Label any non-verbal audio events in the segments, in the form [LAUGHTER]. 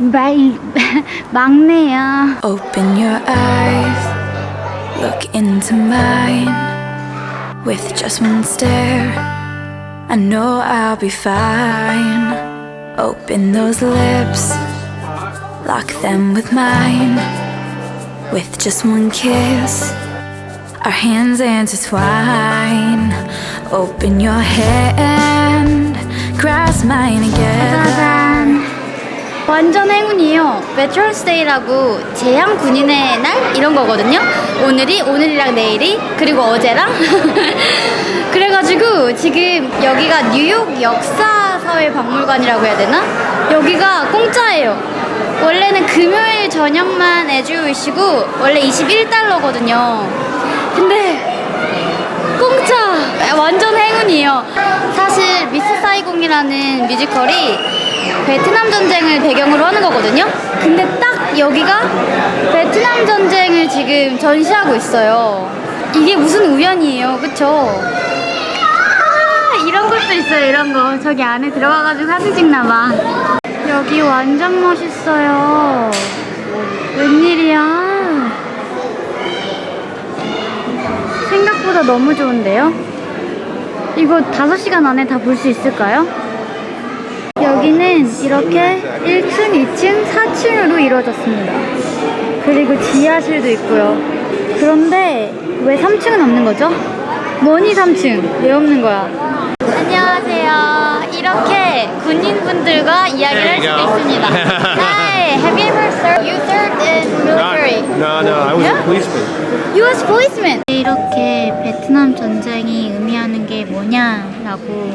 오늘 하늘 막네요. 말, 막네요. [LAUGHS] Open your eyes, look into mine. With just one stare, I know I'll be fine. Open those lips, lock them with mine. With just one kiss, our hands intertwine. Open your hand, grasp mine again. 완전 행운이에요. 베트런스 데이라고 제향 군인의 날 이런 거거든요. 오늘이 오늘이랑 내일이 그리고 어제랑 [LAUGHS] 그래가지고 지금 여기가 뉴욕 역사사회 박물관이라고 해야 되나? 여기가 공짜예요. 원래는 금요일 저녁만 에듀이시고 원래 21달러거든요. 근데 공짜! 완전 행운이에요. 사실 미스 사이공이라는 뮤지컬이 베트남 전쟁을 배경으로 하는 거거든요. 근데 딱 여기가 베트남 전쟁을 지금 전시하고 있어요. 이게 무슨 우연이에요, 그쵸? 아, 이런 것도 있어요, 이런 거. 저기 안에 들어가가지고 사진 찍나봐. 여기 완전 멋있어요. 웬일이야. 생각보다 너무 좋은데요? 이거 5시간 안에 다 볼 수 있을까요? 여기는 이렇게 1층, 2층, 4층으로 이루어졌습니다. 그리고 지하실도 있고요. 그런데 왜 3층은 없는 거죠? 뭐니 3층? 왜 없는 거야? 안녕하세요. 이렇게 군인분들과 이야기를 할 수도 있습니다. Hi, have you ever served? Military? No, no, I was a policeman. U.S. policeman. 이렇게 베트남 전쟁이 의미하는 게 뭐냐라고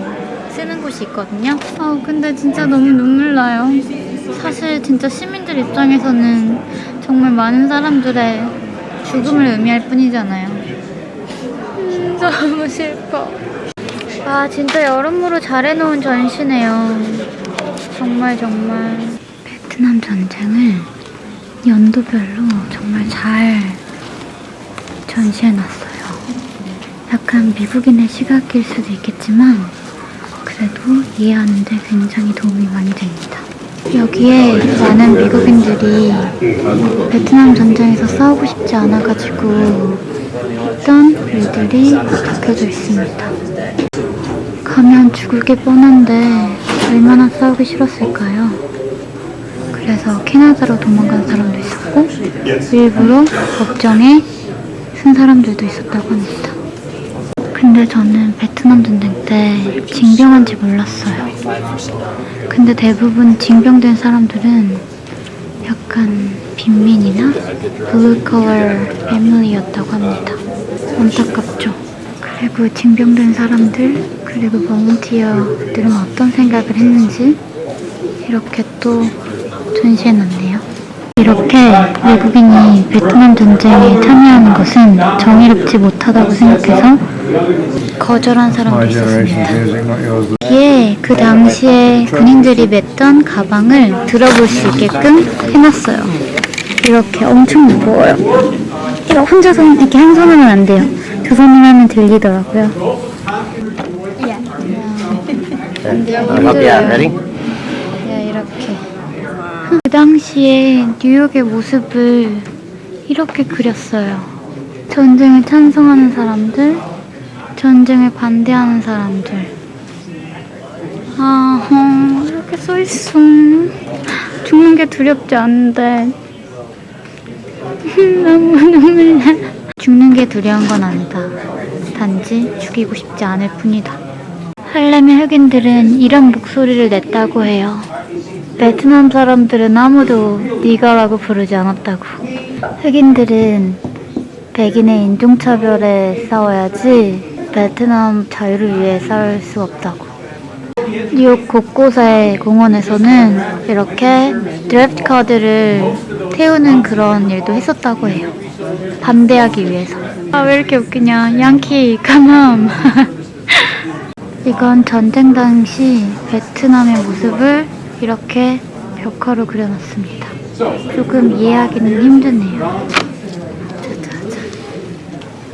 쓰는 곳이 있거든요. 아 근데 진짜 너무 눈물 나요. 사실 진짜 시민들 입장에서는 정말 많은 사람들의 죽음을 의미할 뿐이잖아요. 음, 너무 슬퍼. 아 진짜 여러모로 잘해놓은 전시네요. 정말 정말 베트남 전쟁을 연도별로 정말 잘 전시해놨어요. 약간 미국인의 시각일 수도 있겠지만 그래도 이해하는데 굉장히 도움이 많이 됩니다. 여기에 많은 미국인들이 베트남 전쟁에서 싸우고 싶지 않아가지고 했던 일들이 적혀져 있습니다. 가면 죽을 게 뻔한데 얼마나 싸우기 싫었을까요? 그래서 캐나다로 도망간 사람도 있었고 일부러 법정에 쓴 사람들도 있었다고 합니다. 근데 저는 베트남 전쟁 때 징병한지 몰랐어요. 근데 대부분 징병된 사람들은 약간 빈민이나 블루 컬러 패밀리였다고 합니다. 안타깝죠. 그리고 징병된 사람들 그리고 볼런티어들은 어떤 생각을 했는지 이렇게 또 전시해놨네요. 이렇게 외국인이 베트남 전쟁에 참여하는 것은 정의롭지 못하다고 생각해서 거절한 사람도 있었습니다. 여기에 그 당시에 군인들이 맸던 가방을 들어볼 수 있게끔 해놨어요. 이렇게 엄청 무거워요. 이거 혼자서 이렇게 한 손으로는 안 돼요. 두 손으로 하면 들리더라고요. Help you out. Ready? 네, 이렇게. 그 당시에 뉴욕의 모습을 이렇게 그렸어요. 전쟁을 찬성하는 사람들, 전쟁을 반대하는 사람들. 아, 어, 이렇게 써 있어. 죽는 게 두렵지 않은데. [LAUGHS] 너무 눈물 나. 죽는 게 두려운 건 아니다. 단지 죽이고 싶지 않을 뿐이다. 할렘의 흑인들은 이런 목소리를 냈다고 해요. 베트남 사람들은 아무도 니가라고 부르지 않았다고. 흑인들은 백인의 인종차별에 싸워야지 베트남 자유를 위해 싸울 수 없다고. 뉴욕 곳곳의 공원에서는 이렇게 드래프트 카드를 태우는 그런 일도 했었다고 해요. 반대하기 위해서. 아, 왜 이렇게 웃기냐. 양키, 가남. [LAUGHS] 이건 전쟁 당시 베트남의 모습을 이렇게 벽화로 그려놨습니다. 조금 이해하기는 힘드네요.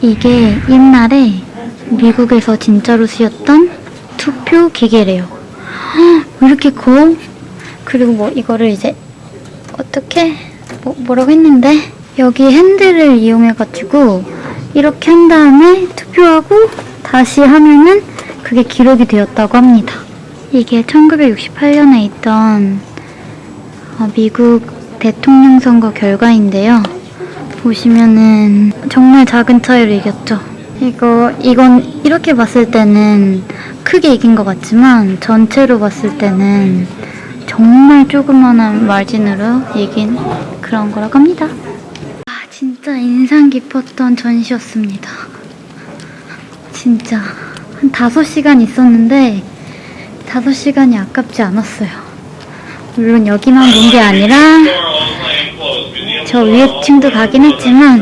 이게 옛날에 미국에서 진짜로 쓰였던 투표 기계래요. 왜 이렇게 커? 그리고 뭐 이거를 이제 어떻게 뭐, 뭐라고 했는데 여기 핸들을 이용해가지고 이렇게 한 다음에 투표하고 다시 하면은 그게 기록이 되었다고 합니다. 이게 1968년에 있던 어, 미국 대통령 선거 결과인데요. 보시면은 정말 작은 차이로 이겼죠. 이거 이건 이렇게 봤을 때는 크게 이긴 것 같지만 전체로 봤을 때는 정말 조그만한 마진으로 이긴 그런 거라고 합니다. 아 진짜 인상 깊었던 전시였습니다. 진짜 한 5시간 있었는데 5시간이 아깝지 않았어요. 물론 여기만 본 게 아니라 저 위에 층도 가긴 했지만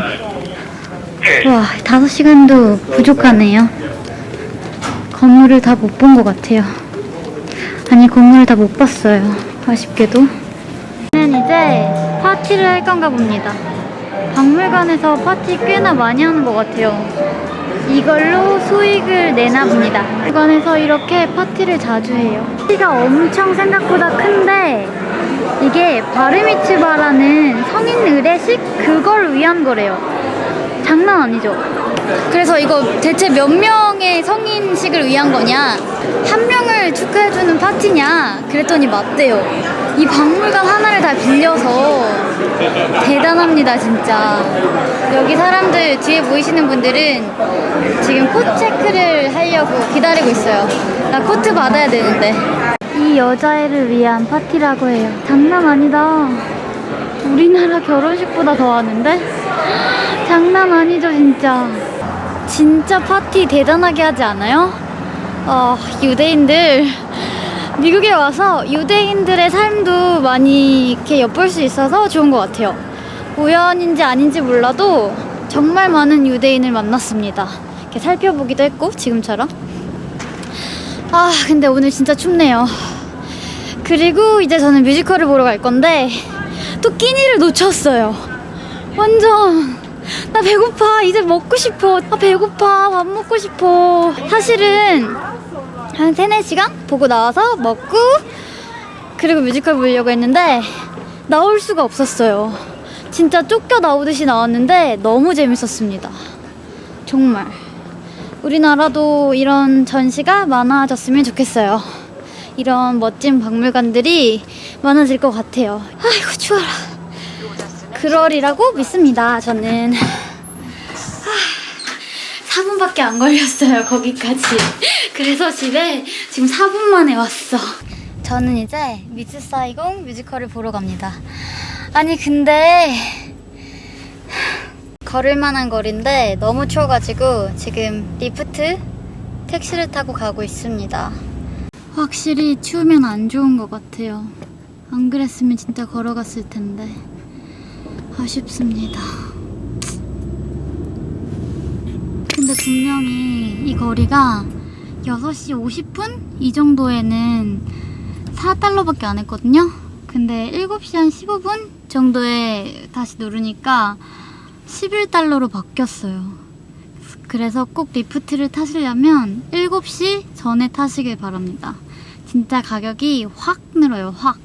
와 다섯 시간도 부족하네요. 건물을 다 못 본 것 같아요. 아니 건물을 다 못 봤어요. 아쉽게도. 저는 이제 파티를 할 건가 봅니다. 박물관에서 파티 꽤나 많이 하는 것 같아요. 이걸로 수익을 내나 봅니다. 박물관에서 이렇게 파티를 자주 해요. 파티가 엄청 생각보다 큰데 이게 바르미츠바라는 성인 의례식 그걸 위한 거래요. 장난 아니죠? 그래서 이거 대체 몇 명의 성인식을 위한 거냐? 한 명을 축하해주는 파티냐? 그랬더니 맞대요. 이 박물관 하나를 다 빌려서 대단합니다, 진짜. 여기 사람들 뒤에 보이시는 분들은 지금 코트 체크를 하려고 기다리고 있어요. 나 코트 받아야 되는데. 이 여자애를 위한 파티라고 해요. 장난 아니다. 우리나라 결혼식보다 더 하는데? 장난 아니죠, 진짜. 진짜 파티 대단하게 하지 않아요? 어, 유대인들. 미국에 와서 유대인들의 삶도 많이 이렇게 엿볼 수 있어서 좋은 것 같아요. 우연인지 아닌지 몰라도 정말 많은 유대인을 만났습니다. 이렇게 살펴보기도 했고, 지금처럼. 아, 근데 오늘 진짜 춥네요. 그리고 이제 저는 뮤지컬을 보러 갈 건데, 또 끼니를 놓쳤어요. 완전. 나 배고파. 이제 먹고 싶어. 아, 배고파. 밥 먹고 싶어. 사실은 한 3, 4시간 보고 나와서 먹고, 그리고 뮤지컬 보려고 했는데, 나올 수가 없었어요. 진짜 쫓겨 나오듯이 나왔는데, 너무 재밌었습니다. 정말. 우리나라도 이런 전시가 많아졌으면 좋겠어요. 이런 멋진 박물관들이 많아질 것 같아요. 아이고, 추워라. 그러리라고 믿습니다, 저는. 아, 4분밖에 안 걸렸어요, 거기까지. 그래서 집에 지금 4분 만에 왔어. 저는 이제 미츠 사이공 뮤지컬을 보러 갑니다. 아니, 근데. 걸을 만한 거리인데 너무 추워가지고 지금 리프트 택시를 타고 가고 있습니다. 확실히 추우면 안 좋은 것 같아요. 안 그랬으면 진짜 걸어갔을 텐데. 아쉽습니다. 근데 분명히 이 거리가 6시 50분? 이 정도에는 4달러밖에 안 했거든요? 근데 7시 한 15분 정도에 다시 누르니까 11달러로 바뀌었어요. 그래서 꼭 리프트를 타시려면 7시 전에 타시길 바랍니다. 진짜 가격이 확 늘어요, 확.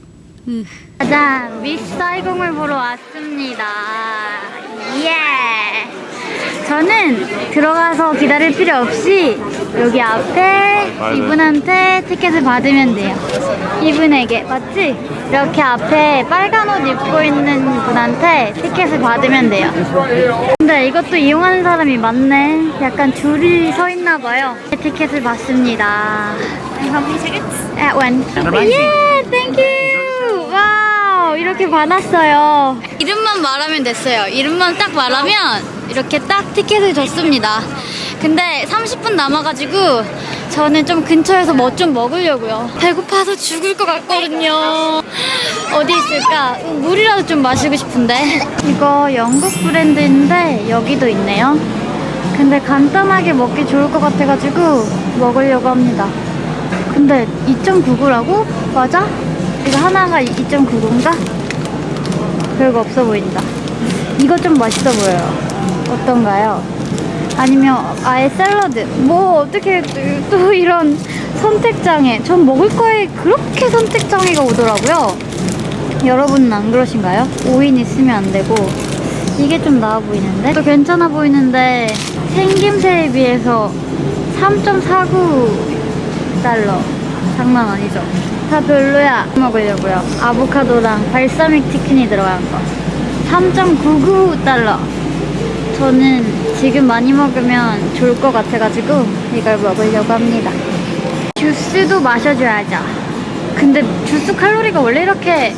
으. 짜잔, 미스 사이공을 보러 왔습니다. 예! 저는 들어가서 기다릴 필요 없이 여기 앞에 맞아요. 이분한테 티켓을 받으면 돼요. 이분에게, 맞지? 이렇게 앞에 빨간 옷 입고 있는 분한테 티켓을 받으면 돼요. 근데 이것도 이용하는 사람이 많네. 약간 줄이 서 있나 봐요. 티켓을 받습니다. At one. Yeah, thank you. 와우, 이렇게 받았어요. 이름만 말하면 됐어요. 이름만 딱 말하면 이렇게 딱 티켓을 줬습니다. 근데 30분 남아가지고 저는 좀 근처에서 뭐 좀 먹으려고요. 배고파서 죽을 것 같거든요. 어디 있을까? 음, 물이라도 좀 마시고 싶은데. 이거 영국 브랜드인데 여기도 있네요. 근데 간단하게 먹기 좋을 것 같아가지고 먹으려고 합니다. 근데 2.99라고? 맞아? 이거 하나가 2.99인가? 별거 없어 보인다. 이거 좀 맛있어 보여요. 어떤가요? 아니면 아예 샐러드. 뭐 어떻게 또- 또 이런 선택장애. 전 먹을 거에 그렇게 선택장애가 오더라고요. 여러분은 안 그러신가요? 5인 있으면 안 되고 이게 좀 나아 보이는데? 또 괜찮아 보이는데 생김새에 비해서 3.49 달러 장난 아니죠? 다 별로야 먹으려고요 아보카도랑 발사믹 치킨이 들어간 거 3.99달러 저는 지금 많이 먹으면 좋을 것 같아가지고 이걸 먹으려고 합니다 주스도 마셔줘야죠 근데 주스 칼로리가 원래 이렇게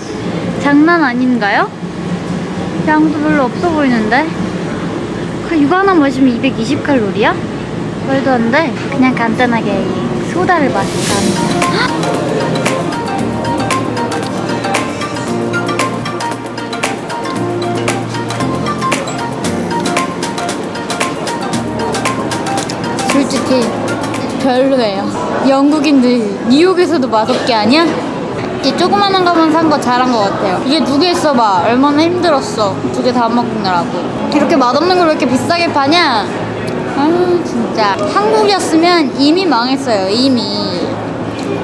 장난 아닌가요? 양도 별로 없어 보이는데? 그 이거 하나 마시면 220칼로리야? 말도 안 돼. 그냥 간단하게 이 소다를 마실까 합니다. 솔직히 별로예요. 영국인들 뉴욕에서도 맛없게 아니야? 이 조그만한 거만 산 거 잘한 것 같아요. 이게 두 개 있어 봐. 얼마나 힘들었어. 두 개 다 먹느라고. 이렇게 맛없는 걸 왜 이렇게 비싸게 파냐? 아 진짜. 한국이었으면 이미 망했어요. 이미.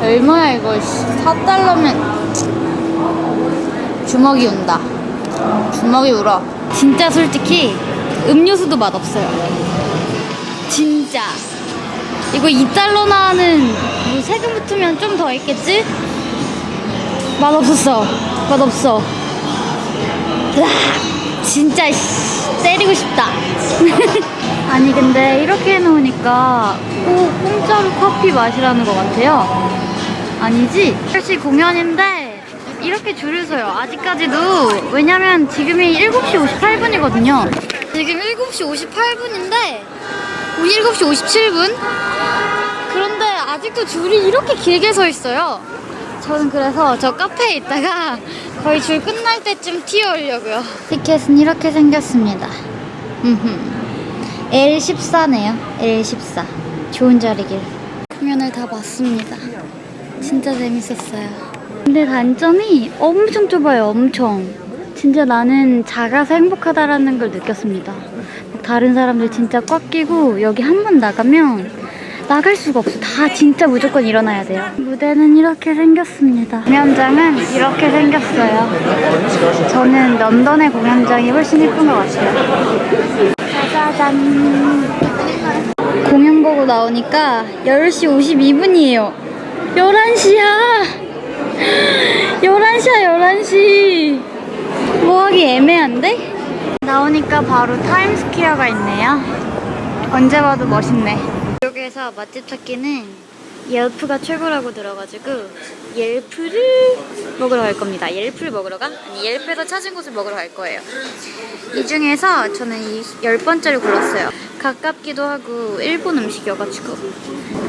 얼마야 이거 4달러면 주먹이 운다. 주먹이 울어. 진짜 솔직히 음료수도 맛없어요. 진짜. 이거 2달러 나는 뭐 세금 붙으면 좀 더 있겠지? 맛없었어. 맛없어. 으악, 진짜 씨, 때리고 싶다. [LAUGHS] 아니 근데 이렇게 해놓으니까 꼭 공짜로 커피 마시라는 것 같아요. 아니지? 8시 공연인데 이렇게 줄을 서요. 아직까지도 왜냐면 지금이 7시 58분이거든요. 지금 7시 58분인데 7시 57분? 그런데 아직도 줄이 이렇게 길게 서 있어요. 저는 그래서 저 카페에 있다가 거의 줄 끝날 때쯤 튀어오려고요. 티켓은 이렇게 생겼습니다. L14네요. L14. 좋은 자리길. 공연을 다 봤습니다. 진짜 재밌었어요. 근데 단점이 엄청 좁아요. 엄청. 진짜 나는 작아서 행복하다라는 걸 느꼈습니다. 막 다른 사람들 진짜 꽉 끼고 여기 한 번 나가면 나갈 수가 없어. 다 진짜 무조건 일어나야 돼요. 무대는 이렇게 생겼습니다. 공연장은 이렇게 생겼어요. 저는 런던의 공연장이 훨씬 예쁜 것 같아요. 짜자잔. 공연 보고 나오니까 10시 52분이에요. 11시야! 11시야, 11시! 뭐 하기 애매한데? 나오니까 바로 타임스퀘어가 있네요. 언제 봐도 멋있네. 여기에서 맛집 찾기는 옐프가 최고라고 들어가지고 옐프를 먹으러 갈 겁니다. 옐프를 먹으러 가? 아니 옐프에서 찾은 곳을 먹으러 갈 거예요. 이 중에서 저는 이 열 번째를 골랐어요. 가깝기도 하고 일본 음식이어가지고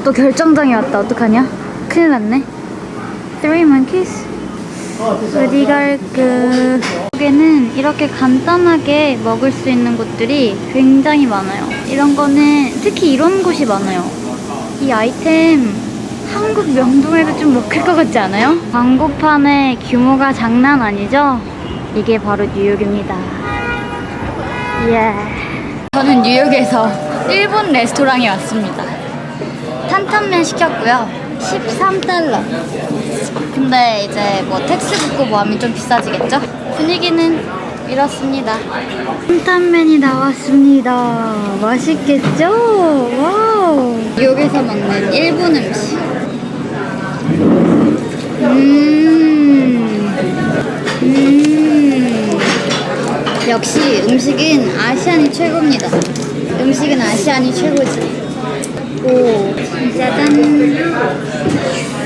또 결정장이 왔다. 어떡하냐? 큰일 났네. Three monkeys. 어디 갈까? 여기는 이렇게 간단하게 먹을 수 있는 곳들이 굉장히 많아요. 이런 거는 특히 이런 곳이 많아요. 이 아이템 한국 명동에도 좀 먹힐 것 같지 않아요? 광고판의 규모가 장난 아니죠? 이게 바로 뉴욕입니다. 예. 저는 뉴욕에서 일본 레스토랑에 왔습니다. 탄탄면 시켰고요. 13달러. 근데 이제 뭐 텍스 붙고 뭐 하면 좀 비싸지겠죠? 분위기는 이렇습니다. 탄탄면이 나왔습니다. 맛있겠죠? 와우. 뉴욕에서 먹는 일본 음식. 음. 음. 역시 음식은 아시안이 최고입니다. 음식은 아시안이 최고지. 오, 짜잔.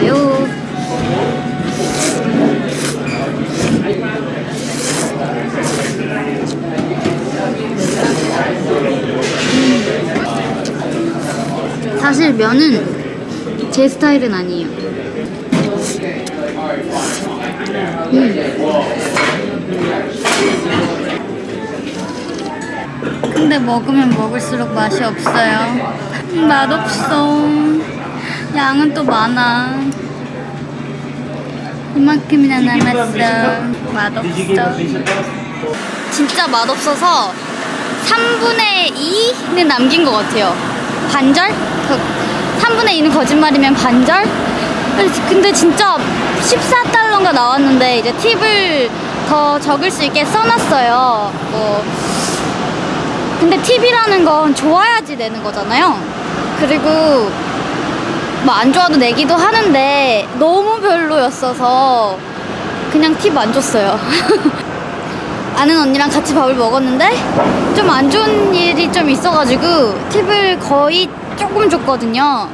먹어볼까요? 음. 사실 면은 제 스타일은 아니에요. 근데 먹으면 먹을수록 맛이 없어요. 맛없어. 양은 또 많아. 이만큼이나 남았어. 맛없어. 진짜 맛없어서 3분의 2는 남긴 것 같아요. 반절? 그 3분의 2는 거짓말이면 반절? 근데 진짜 14달러인가 나왔는데 이제 팁을 더 적을 수 있게 써놨어요. 뭐 근데 팁이라는 건 좋아야지 내는 거잖아요. 그리고 뭐 안 좋아도 내기도 하는데 너무 별로였어서 그냥 팁 안 줬어요. [LAUGHS] 아는 언니랑 같이 밥을 먹었는데 좀 안 좋은 일이 좀 있어가지고 팁을 거의 조금 줬거든요.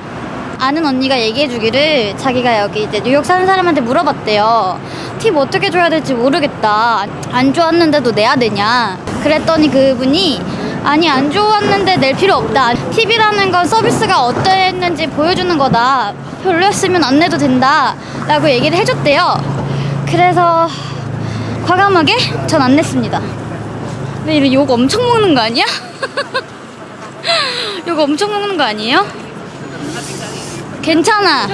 아는 언니가 얘기해주기를 자기가 여기 이제 뉴욕 사는 사람한테 물어봤대요. 팁 어떻게 줘야 될지 모르겠다. 안 좋았는데도 내야 되냐. 그랬더니 그분이 아니 안 좋았는데 낼 필요 없다. 팁이라는 건 서비스가 어떠했는지 보여주는 거다. 별로였으면 안 내도 된다. 라고 얘기를 해줬대요. 그래서 과감하게 전 안 냈습니다. 근데 이거 욕 엄청 먹는 거 아니야? [LAUGHS] 욕 엄청 먹는 거 아니에요? 괜찮아.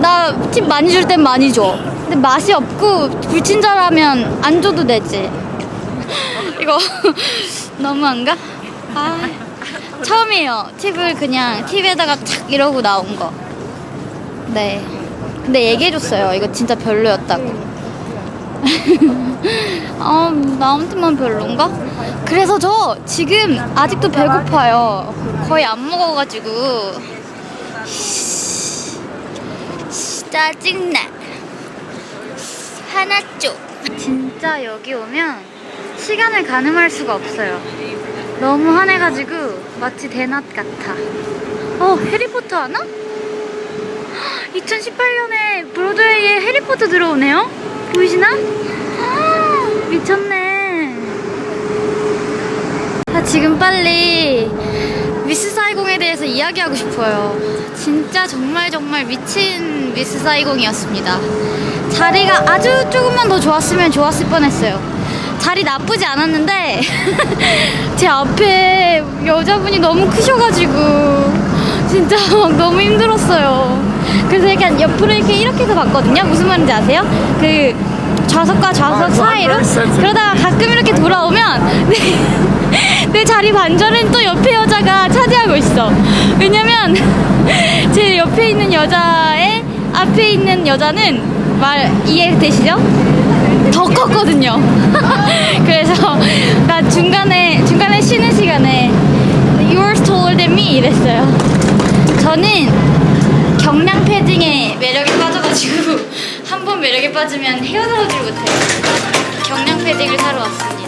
나 팁 많이 줄 땐 많이 줘. 근데 맛이 없고 불친절하면 안 줘도 되지. 이거 [LAUGHS] 너무한가? 아, 처음이에요. 팁을 그냥 팁에다가 착 이러고 나온 거. 네. 근데 얘기해줬어요. 이거 진짜 별로였다고. [LAUGHS] 아, 나한테만 별론가? 그래서 저 지금 아직도 배고파요. 거의 안 먹어가지고. 짜증나. 하나 쪽. 진짜 여기 오면 시간을 가늠할 수가 없어요. 너무 환해가지고 마치 대낮 같아. 어, 해리포터 하나? [GASPS] 2018년에 브로드웨이에 해리포터 들어오네요? 보이시나? 아, [GASPS] 미쳤네. 아, 지금 빨리 미스 사이공에 대해서 이야기하고 싶어요. 진짜 정말 정말 미친 미스 사이공이었습니다. 자리가 아주 조금만 더 좋았으면 좋았을 뻔했어요. 자리 나쁘지 않았는데 [LAUGHS] 제 앞에 여자분이 너무 크셔가지고 진짜 막 [LAUGHS] 너무 힘들었어요. 그래서 약간 옆으로 이렇게 이렇게 해서 봤거든요. 무슨 말인지 아세요? 그 좌석과 좌석 사이로 그러다가 가끔 이렇게 돌아오면 내, [LAUGHS] 내 자리 반절은 또 옆에 여자가 차지하고 있어. 왜냐면 제 옆에 있는 여자의 앞에 있는 여자는 말 이해되시죠? 더 컸거든요. [LAUGHS] 그래서 나 중간에 중간에 쉬는 시간에 You're taller than me 이랬어요. 저는 경량 패딩에 매력에 빠져가지고 [LAUGHS] 한 번 매력에 빠지면 헤어나오질 못해요. 경량 패딩을 사러 왔습니다.